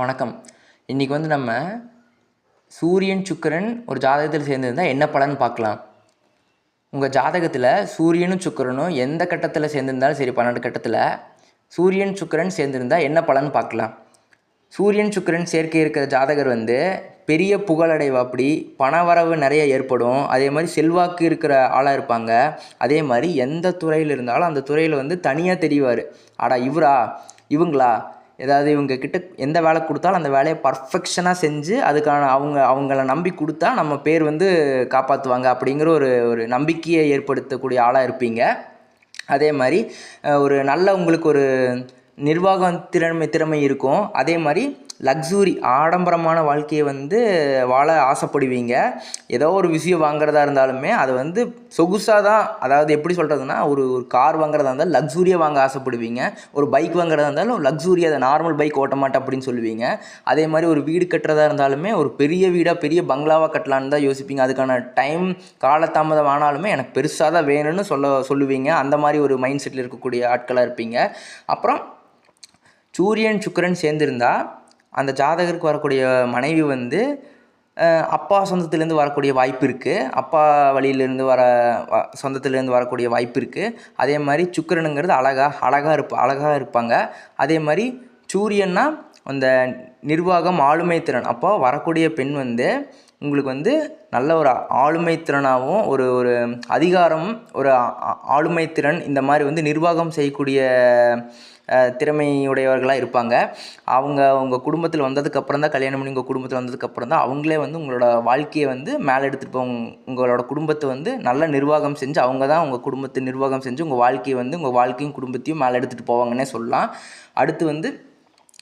வணக்கம். இன்றைக்கி வந்து நம்ம சூரியன் சுக்கிரன் ஒரு ஜாதகத்தில் சேர்ந்துருந்தால் என்ன பலன் பார்க்கலாம். உங்கள் ஜாதகத்தில் சூரியனும் சுக்கிரனும் எந்த கட்டத்தில் சேர்ந்துருந்தாலும் சரி பன்னெண்டு கட்டத்தில் சூரியன் சுக்கிரன் சேர்ந்துருந்தால் என்ன பலன் பார்க்கலாம். சூரியன் சுக்கிரன் சேர்க்கை இருக்கிற ஜாதகர் வந்து பெரிய புகழடைவாப்படி பணவரவு நிறைய ஏற்படும். அதே மாதிரி செல்வாக்கு இருக்கிற ஆளாக இருப்பாங்க. அதே மாதிரி எந்த துறையில் இருந்தாலும் அந்த துறையில் வந்து தனியாக தெரிவார். ஆடா இவரா இவங்களா ஏதாவது இவங்க கிட்ட எந்த வேலை கொடுத்தாலும் அந்த வேலையை பர்ஃபெக்ஷனாக செஞ்சு அதுக்கான அவங்க அவங்கள நம்பி கொடுத்தா நம்ம பேர் வந்து காப்பாற்றுவாங்க அப்படிங்கிற ஒரு ஒரு நம்பிக்கையை ஏற்படுத்தக்கூடிய ஆளாக இருப்பீங்க. அதே மாதிரி ஒரு நல்ல உங்களுக்கு ஒரு நிர்வாகம் திறமை திறமை இருக்கும். அதே மாதிரி லக்ஸூரி ஆடம்பரமான வாழ்க்கையை வந்து வாழ ஆசைப்படுவீங்க. ஏதோ ஒரு விஷயம் வாங்குறதா இருந்தாலுமே அது வந்து சொகுசாக தான். அதாவது எப்படி சொல்கிறதுனா ஒரு ஒரு கார் வாங்குறதா இருந்தாலும் லக்ஸூரியாக வாங்க ஆசைப்படுவீங்க. ஒரு பைக் வாங்குறதா இருந்தாலும் லக்ஸூரியாக அதை நார்மல் பைக் ஓட்ட மாட்டேன் அப்படின்னு சொல்லுவீங்க. அதே மாதிரி ஒரு வீடு கட்டுறதா இருந்தாலுமே ஒரு பெரிய வீடாக பெரிய பங்களாவாக கட்டலான்னு தான் யோசிப்பீங்க. அதுக்கான டைம் காலதாமதம் ஆனாலுமே எனக்கு பெருசாக தான் வேணும்னு சொல்ல சொல்லுவீங்க. அந்த மாதிரி ஒரு மைண்ட் செட்டில் இருக்கக்கூடிய ஆட்களாக இருப்பீங்க. அப்புறம் சூரியன் சுக்கரன் சேர்ந்துருந்தா அந்த ஜாதகருக்கு வரக்கூடிய மனைவி வந்து அப்பா சொந்தத்துலேருந்து வரக்கூடிய வாய்ப்பு இருக்குது அப்பா வழியிலேருந்து வர வ- வரக்கூடிய வாய்ப்பு இருக்குது அதே மாதிரி சுக்கிரனுங்கிறது அழகாக அழகாக இருப்ப அழகாக இருப்பாங்க. அதே மாதிரி சூரியன்னா அந்த நிர்வாகம் ஆளுமை திறன். அப்போ வரக்கூடிய பெண் வந்து உங்களுக்கு வந்து நல்ல ஒரு ஆளுமை திறனாகவும் ஒரு ஒரு அதிகாரம் ஒரு ஆளுமை திறன் இந்த மாதிரி வந்து நிர்வாகம் செய்யக்கூடிய திறமையுடையவர்களாக இருப்பாங்க. அவங்க உங்கள் குடும்பத்தில் வந்ததுக்கப்புறம் தான் கல்யாணம் பண்ணி உங்கள் குடும்பத்தில் வந்ததுக்கப்புறம் தான் அவங்களே வந்து உங்களோட வாழ்க்கையை வந்து மேலே எடுத்துகிட்டு போங்க உங்களோட குடும்பத்தை வந்து நல்ல நிர்வாகம் செஞ்சு அவங்க தான் உங்கள் குடும்பத்தை நிர்வாகம் செஞ்சு உங்கள் வாழ்க்கையை வந்து உங்கள் வாழ்க்கையும் குடும்பத்தையும் மேலே எடுத்துகிட்டு போவாங்கன்னே சொல்லலாம். அடுத்து வந்து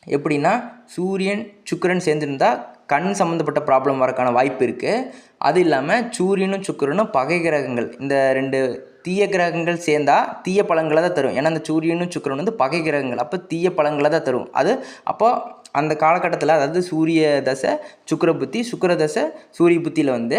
எப்படின்னா சூரியன் சுக்கிரன் சேர்ந்துருந்தா கண் சம்மந்தப்பட்ட ப்ராப்ளம் வரக்கான வாய்ப்பு இருக்குது அது இல்லாமல் சூரியனும் சுக்கிரனும் பகை கிரகங்கள் இந்த ரெண்டு தீய கிரகங்கள் சேர்ந்தால் தீய பழங்களை தான் தரும். ஏன்னா அந்த சூரியனும் சுக்கரன் வந்து பகை கிரகங்கள். அப்போ தீய பழங்களை தான் தரும். அது அப்போ அந்த காலகட்டத்தில் அதாவது சூரிய தசை சுக்கர புத்தி சுக்கர தசை சூரிய புத்தியில் வந்து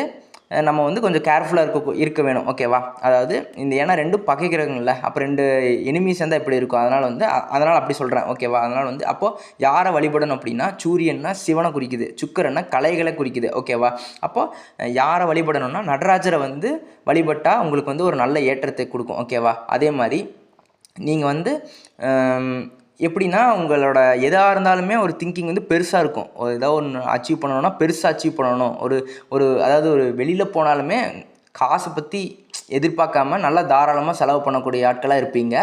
நம்ம வந்து கொஞ்சம் கேர்ஃபுல்லாக இருக்க இருக்க வேணும் ஓகேவா அதாவது இந்த ஏன்னா ரெண்டும் பகை கிரகங்கள்ல அப்போ ரெண்டு எனிமீஸ் இருந்தால் இப்படி இருக்கும். அதனால் வந்து அதனால் அப்படி சொல்கிறேன் ஓகேவா அதனால் வந்து அப்போது யாரை வழிபடணும் அப்படின்னா சூரியன்னா சிவனை குறிக்குது சுக்கரன்னா கலைகளை குறிக்குது ஓகேவா அப்போது யாரை வழிபடணும்னா நடராஜரை வந்து வழிபட்டால் உங்களுக்கு வந்து ஒரு நல்ல ஏற்றத்தை கொடுக்கும் ஓகேவா அதே மாதிரி நீங்கள் வந்து எப்படின்னா உங்களோட எதாக இருந்தாலுமே ஒரு திங்கிங் வந்து பெருசாக இருக்கும். ஒரு ஏதாவது ஒன்று அச்சீவ் பண்ணணும்னா பெருசாக அச்சீவ் பண்ணணும். ஒரு ஒரு அதாவது ஒரு வெளியில் போனாலுமே காசை பற்றி எதிர்பார்க்காம நல்லா தாராளமாக செலவு பண்ணக்கூடிய ஆட்களாக இருப்பீங்க.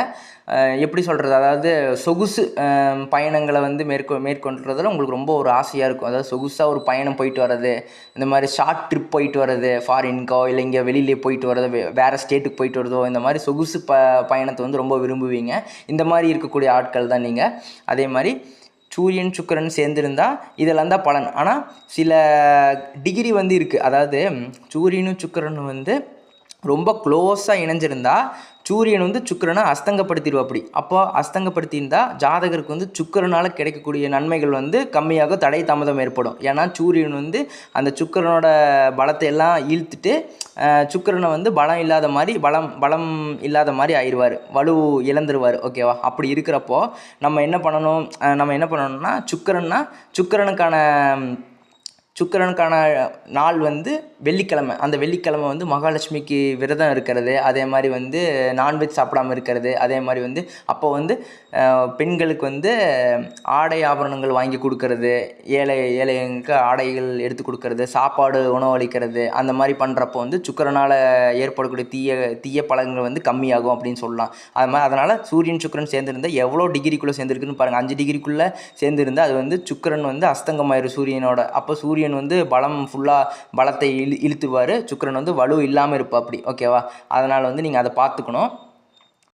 எப்படி சொல்கிறது அதாவது சொகுசு பயணங்களை வந்து மேற்கொ மேற்கொள்றதுல உங்களுக்கு ரொம்ப ஒரு ஆசையாக இருக்கும். அதாவது சொகுசாக ஒரு பயணம் போயிட்டு வர்றது இந்த மாதிரி ஷார்ட் ட்ரிப் போயிட்டு வர்றது ஃபாரின்கோ இல்லை இங்கே வெளியிலே போயிட்டு வர்றது வேறு ஸ்டேட்டுக்கு போயிட்டு வரதோ இந்த மாதிரி சொகுசு ப பயணத்தை வந்து ரொம்ப விரும்புவீங்க. இந்த மாதிரி இருக்கக்கூடிய ஆட்கள் தான் நீங்கள் அதே மாதிரி சூரியன் சுக்கிரன் சேர்ந்துருந்தால் இதெல்லாம் தான் பலன். ஆனால் சில டிகிரி வந்து இருக்குது அதாவது சூரியனும் சுக்கரனும் வந்து ரொம்ப க்ளோஸாக இணைஞ்சிருந்தா சூரியன் வந்து சுக்கிரனை அஸ்தங்கப்படுத்திடுவாப்படி. அப்போ அஸ்தங்கப்படுத்தியிருந்தா ஜாதகருக்கு வந்து சுக்கிரனால் கிடைக்கக்கூடிய நன்மைகள் வந்து கம்மியாக தடை தாமதம் ஏற்படும். ஏன்னா சூரியன் வந்து அந்த சுக்கரனோட பலத்தை எல்லாம் ஈழ்த்துட்டு சுக்கரனை சுக்கிரனை வந்து பலம் இல்லாத மாதிரி பலம் பலம் இல்லாத மாதிரி ஆயிடுவார். வலு இழந்துருவார் ஓகேவா அப்படி இருக்கிறப்போ நம்ம என்ன பண்ணணும்? நம்ம என்ன பண்ணணும்னா சுக்கரன்னா சுக்கிரனுக்கான சுக்கிரனுக்கான நாள் வந்து வெள்ளிக்கிழமை. அந்த வெள்ளிக்கிழமை வந்து மகாலட்சுமிக்கு விரதம் இருக்கிறது. அதே மாதிரி வந்து நான்வெஜ் சாப்பிடாம இருக்கிறது. அதே மாதிரி வந்து அப்போ வந்து பெண்களுக்கு வந்து ஆடை ஆபரணங்கள் வாங்கி கொடுக்கறது. ஏழை ஏழைங்களுக்கு ஆடைகள் எடுத்து கொடுக்கறது. சாப்பாடு உணவளிக்கிறது அந்த மாதிரி பண்ணுறப்போ வந்து சுக்கிரனால் ஏற்படக்கூடிய தீய தீய பழங்கள் வந்து கம்மியாகும் அப்படின்னு சொல்லலாம். அது மாதிரி அதனால் சூரியன் சுக்கிரன் சேர்ந்துருந்தால் எவ்வளோ டிகிரிக்குள்ளே சேர்ந்துருக்குன்னு பாருங்கள் அஞ்சு டிகிரிக்குள்ளே சேர்ந்துருந்தா அது வந்து சுக்கிரன் வந்து அஸ்தங்கமாயிரும் சூரியனோட. அப்போ சூரியன் வந்து பலம் ஃபுல்லாக பலத்தை இழு இழுத்துருவார். சுக்கிரன் வந்து வலு இல்லாமல் இருப்பா அப்படி ஓகேவா அதனால் வந்து நீங்கள் அதை பார்த்துக்கணும்